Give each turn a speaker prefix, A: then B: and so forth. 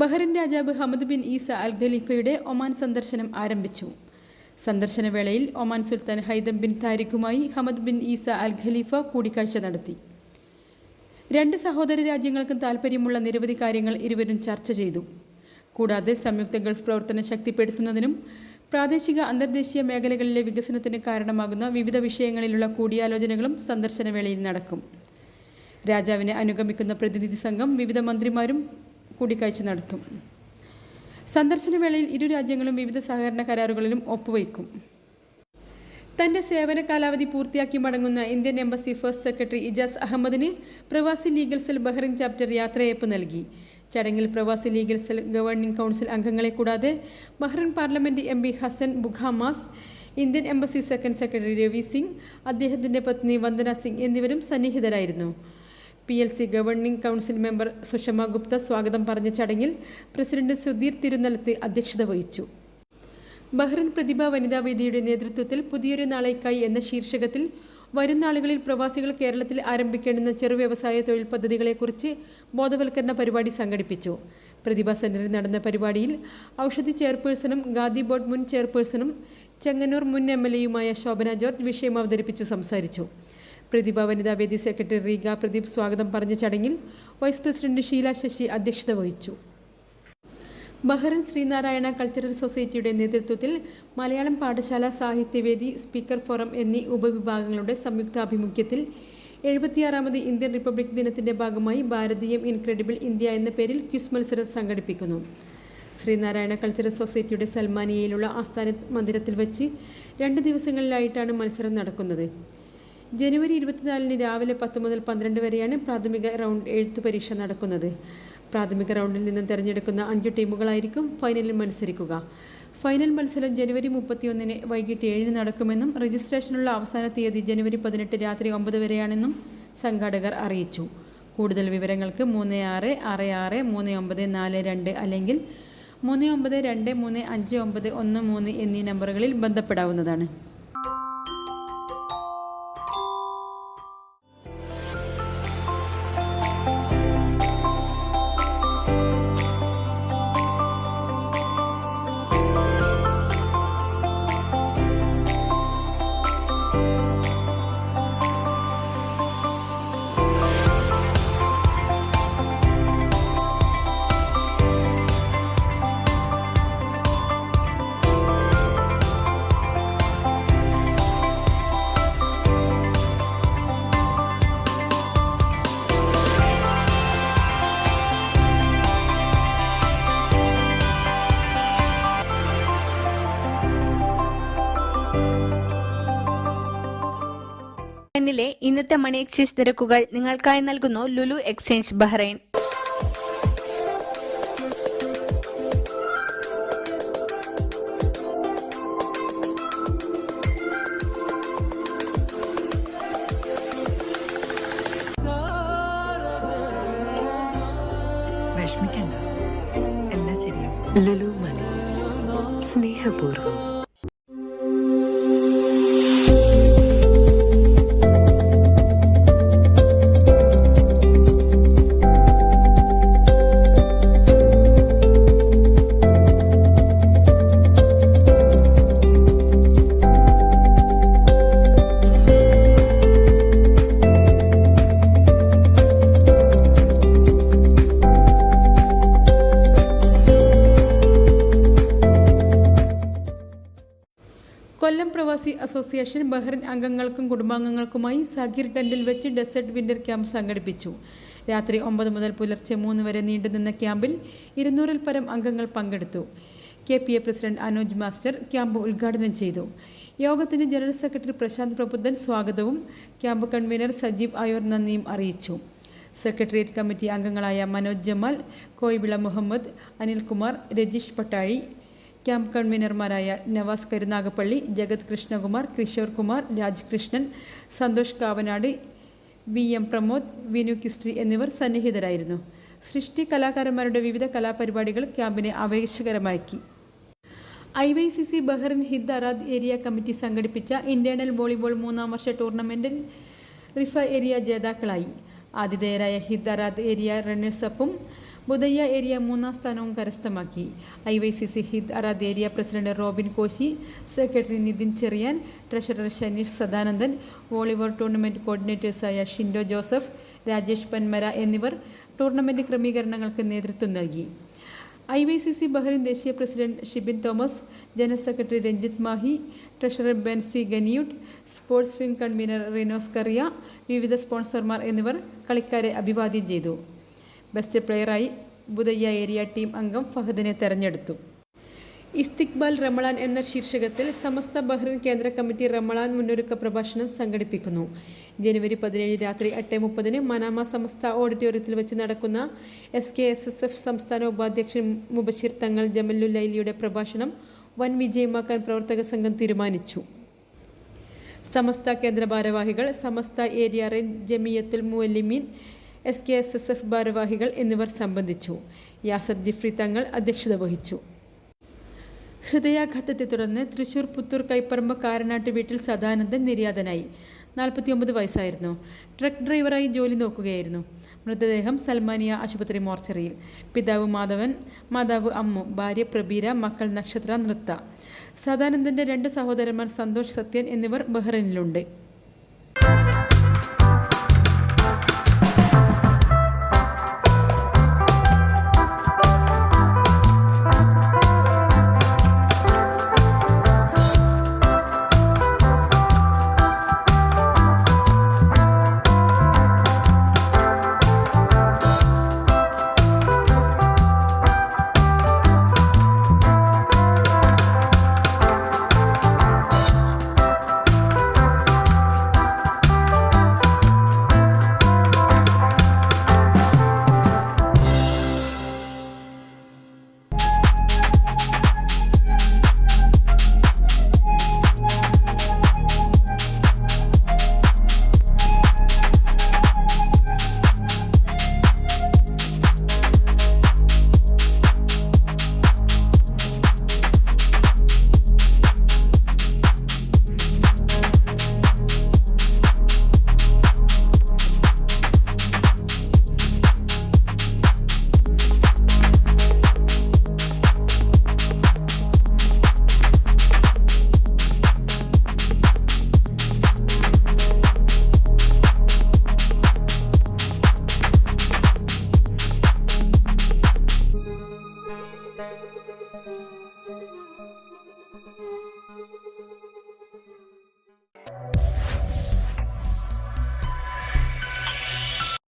A: Bahrain രാജാവ് Hamad bin Isa അൽ ഖലീഫയുടെ Oman സന്ദർശനം ആരംഭിച്ചു. സന്ദർശനവേളയിൽ ഒമാൻ സുൽത്താൻ Haitham bin താരിഖുമായി Hamad bin Isa Al Khalifa കൂടിക്കാഴ്ച നടത്തി. രണ്ട് സഹോദര രാജ്യങ്ങൾക്കും താൽപ്പര്യമുള്ള നിരവധി കാര്യങ്ങൾ ഇരുവരും ചർച്ച ചെയ്തു. കൂടാതെ സംയുക്ത ഗൾഫ് പ്രവർത്തനം ശക്തിപ്പെടുത്തുന്നതിനും പ്രാദേശിക അന്തർദേശീയ മേഖലകളിലെ വികസനത്തിന് കാരണമാകുന്ന വിവിധ വിഷയങ്ങളിലുള്ള കൂടിയാലോചനകളും സന്ദർശനവേളയിൽ നടക്കും. രാജാവിനെ അനുഗമിക്കുന്ന പ്രതിനിധി സംഘം വിവിധ മന്ത്രിമാരും കൂടിക്കാഴ്ച നടത്തും. സന്ദർശന വേളയിൽ ഇരു രാജ്യങ്ങളും വിവിധ സഹകരണ കരാറുകളിലും ഒപ്പുവയ്ക്കും. തന്റെ സേവന കാലാവധി പൂർത്തിയാക്കി മടങ്ങുന്ന Indian embassy first secretary Ijaz അഹമ്മദിന് പ്രവാസി ലീഗൽ സെൽ ബഹ്റിൻ ചാപ്റ്റർ യാത്രയയപ്പ് നൽകി. ചടങ്ങിൽ പ്രവാസി ലീഗൽ സെൽ ഗവേണിംഗ് കൗൺസിൽ അംഗങ്ങളെ കൂടാതെ Bahrain parliament M P Hasan Bukhamas Indian embassy second secretary Ravi Singh അദ്ദേഹത്തിന്റെ പത്നി വന്ദന സിംഗ് എന്നിവരും സന്നിഹിതരായിരുന്നു. P L C governing council member Sushma Gupta സ്വാഗതം പറഞ്ഞ ചടങ്ങിൽ പ്രസിഡന്റ് സുധീർ തിരുനലത്ത് അധ്യക്ഷത വഹിച്ചു. ബഹ്റിൻ പ്രതിഭ വനിതാ വേദിയുടെ നേതൃത്വത്തിൽ പുതിയൊരു നാളേക്കായി എന്ന ശീർഷകത്തിൽ വരും നാളുകളിൽ പ്രവാസികൾ കേരളത്തിൽ ആരംഭിക്കേണ്ടുന്ന ചെറുവ്യവസായ തൊഴിൽ പദ്ധതികളെക്കുറിച്ച് ബോധവൽക്കരണ പരിപാടി സംഘടിപ്പിച്ചു. പ്രതിഭാ സെന്ററിൽ നടന്ന പരിപാടിയിൽ ഔഷധി ചെയർപേഴ്സണും ഗാന്ധി ബോർഡ് മുൻ ചെയർപേഴ്സണും ചെങ്ങന്നൂർ മുൻ എം എൽ എയുമായ ശോഭന ജോർജ് വിഷയം അവതരിപ്പിച്ചു സംസാരിച്ചു. പ്രതിഭ വനിതാ വേദി സെക്രട്ടറി റീഗ പ്രദീപ് സ്വാഗതം പറഞ്ഞ ചടങ്ങിൽ വൈസ് പ്രസിഡന്റ് ഷീല ശശി അധ്യക്ഷത വഹിച്ചു. ബഹ്റിൻ ശ്രീനാരായണ കൾച്ചറൽ സൊസൈറ്റിയുടെ നേതൃത്വത്തിൽ മലയാളം പാഠശാല സാഹിത്യവേദി സ്പീക്കർ ഫോറം എന്നീ ഉപവിഭാഗങ്ങളുടെ സംയുക്താഭിമുഖ്യത്തിൽ എഴുപത്തിയാറാമത് ഇന്ത്യൻ റിപ്പബ്ലിക് ദിനത്തിന്റെ ഭാഗമായി ഭാരതീയം ഇൻക്രെഡിബിൾ ഇന്ത്യ എന്ന പേരിൽ ക്വിസ് മത്സരം സംഘടിപ്പിക്കുന്നു. ശ്രീനാരായണ കൾച്ചറൽ സൊസൈറ്റിയുടെ സൽമാനിയയിലുള്ള ആസ്ഥാന മന്ദിരത്തിൽ വച്ച് രണ്ട് ദിവസങ്ങളിലായിട്ടാണ് മത്സരം നടക്കുന്നത്. ജനുവരി ഇരുപത്തിനാലിന് രാവിലെ പത്ത് മുതൽ പന്ത്രണ്ട് വരെയാണ് പ്രാഥമിക റൗണ്ട് എഴുത്ത് പരീക്ഷ നടക്കുന്നത്. പ്രാഥമിക റൗണ്ടിൽ നിന്നും തിരഞ്ഞെടുക്കുന്ന അഞ്ച് ടീമുകളായിരിക്കും ഫൈനലിൽ മത്സരിക്കുക. ഫൈനൽ മത്സരം ജനുവരി മുപ്പത്തിയൊന്നിന് വൈകിട്ട് ഏഴിന് നടക്കുമെന്നും രജിസ്ട്രേഷനുള്ള അവസാന തീയതി ജനുവരി പതിനെട്ട് രാത്രി ഒമ്പത് വരെയാണെന്നും സംഘാടകർ അറിയിച്ചു. കൂടുതൽ വിവരങ്ങൾക്ക് മൂന്ന് ആറ് ആറ് ആറ് മൂന്ന് ഒമ്പത് നാല് രണ്ട് അല്ലെങ്കിൽ മൂന്ന് ഒമ്പത് രണ്ട് മൂന്ന് അഞ്ച് ഒമ്പത് ഒന്ന് മൂന്ന് എന്നീ നമ്പറുകളിൽ ബന്ധപ്പെടാവുന്നതാണ്.
B: ബഹ്റൈനിലെ ഇന്നത്തെ മണി എക്സ്ചേഞ്ച് നിരക്കുകൾ നിങ്ങൾക്കായി നൽകുന്നു ലുലു എക്സ്ചേഞ്ച് ബഹ്റൈൻ.
C: വിഷമിക്കണ്ട. എല്ലാം ശരിയാവും. ലുലു മണി.
A: സ്നേഹപൂർവം. പ്രവാസി അസോസിയേഷൻ ബഹ്റിൻ അംഗങ്ങൾക്കും കുടുംബാംഗങ്ങൾക്കുമായി സഗീർ ടെന്റിൽ വെച്ച് ഡെസേർട്ട് വിന്റർ ക്യാമ്പ് സംഘടിപ്പിച്ചു. രാത്രി ഒമ്പത് മുതൽ പുലർച്ചെ മൂന്ന് വരെ നീണ്ടുനിന്ന ക്യാമ്പിൽ ഇരുന്നൂറിൽ പരം അംഗങ്ങൾ പങ്കെടുത്തു. K P A president Anoj master camp ഉദ്ഘാടനം ചെയ്തു. യോഗത്തിന് ജനറൽ സെക്രട്ടറി പ്രശാന്ത് പ്രബുദ്ധൻ സ്വാഗതവും ക്യാമ്പ് കൺവീനർ സജീവ് അയോർ നന്ദിയും അറിയിച്ചു. സെക്രട്ടേറിയറ്റ് കമ്മിറ്റി അംഗങ്ങളായ മനോജ് ജമാൽ കോയിവിള മുഹമ്മദ് അനിൽകുമാർ രജീഷ് പട്ടാഴി ക്യാമ്പ് കൺവീനർമാരായ നവാസ് കരുനാഗപ്പള്ളി ജഗത് കൃഷ്ണകുമാർ കിഷോർ കുമാർ രാജ്കൃഷ്ണൻ സന്തോഷ് കാവനാട് വി എം പ്രമോദ് വിനു കിസ്ട്രി എന്നിവർ സന്നിഹിതരായിരുന്നു. സൃഷ്ടി കലാകാരന്മാരുടെ വിവിധ കലാപരിപാടികൾ ക്യാമ്പിനെ ആവേശകരമാക്കി. I Y C C Bahrain Hidd Arad area committee സംഘടിപ്പിച്ച ഇന്റേണൽ വോളിബോൾ മൂന്നാം വർഷ ടൂർണമെന്റിൽ റിഫ ഏരിയ ജേതാക്കളായി. ആതിഥേയരായ ഹിദ് അറാദ് ഏരിയ റണ്ണേഴ്സപ്പും ബുദയ്യ ഏരിയ മൂന്നാം സ്ഥാനവും കരസ്ഥമാക്കി. I Y C C Hidd Arad area president Robin Koshy secretary Nithin Cherian treasurer Shaneesh Sadanandan volleyball tournament കോർഡിനേറ്റേഴ്സായ Shindo Joseph Rajesh Panmara എന്നിവർ ടൂർണമെന്റ് ക്രമീകരണങ്ങൾക്ക് നേതൃത്വം നൽകി. I Y C C Bahrain ദേശീയ president Shibin Thomas general secretary Ranjith Mahe treasurer Benzy Ganiyoot sports wing convener Rinos Kariya വിവിധ സ്പോൺസർമാർ എന്നിവർ കളിക്കാരെ അഭിവാദ്യം ചെയ്തു. ബെസ്റ്റ് പ്ലെയറായി ബുദയ്യ ഏരിയ ടീം അംഗം ഫഹദിനെ തെരഞ്ഞെടുത്തു. ഇസ്തിക്ബാൽ റമളാൻ എന്ന ശീർഷകത്തിൽ സമസ്ത ബഹ്റിൻ കേന്ദ്ര കമ്മിറ്റി റമളാൻ മുന്നൊരുക്ക പ്രഭാഷണം സംഘടിപ്പിക്കുന്നു. ജനുവരി പതിനേഴ് രാത്രി എട്ട് മുപ്പതിന് മനാമ സമസ്ത ഓഡിറ്റോറിയത്തിൽ വെച്ച് നടക്കുന്ന S K S S F സംസ്ഥാന ഉപാധ്യക്ഷൻ മുബഷിർ തങ്ങൾ ജമലുല്ലൈലിയുടെ പ്രഭാഷണം വൻ വിജയമാക്കാൻ പ്രവർത്തക സംഘം തീരുമാനിച്ചു. സമസ്ത കേന്ദ്ര ഭാരവാഹികൾ Samastha area range Jamiyyathul Muallimeen S K S S F ഭാരവാഹികൾ എന്നിവർ സംബന്ധിച്ചു. യാസർ ജിഫ്രി തങ്ങൾ അധ്യക്ഷത വഹിച്ചു. ഹൃദയാഘാതത്തെ തുടർന്ന് തൃശൂർ പുത്തൂർ കൈപ്പറമ്പ് കാരനാട്ട് വീട്ടിൽ സദാനന്ദൻ നിര്യാതനായി. നാൽപ്പത്തിയൊമ്പത് വയസ്സായിരുന്നു. ട്രക്ക് ഡ്രൈവറായി ജോലി നോക്കുകയായിരുന്നു. മൃതദേഹം സൽമാനിയ ആശുപത്രി മോർച്ചറിയിൽ. പിതാവ് മാധവൻ മാതാവ് അമ്മു ഭാര്യ പ്രബീര മക്കൾ നക്ഷത്ര നൃത്ത. സദാനന്ദന്റെ രണ്ട് സഹോദരന്മാർ സന്തോഷ് സത്യൻ എന്നിവർ ബഹ്റൈനിലുണ്ട്.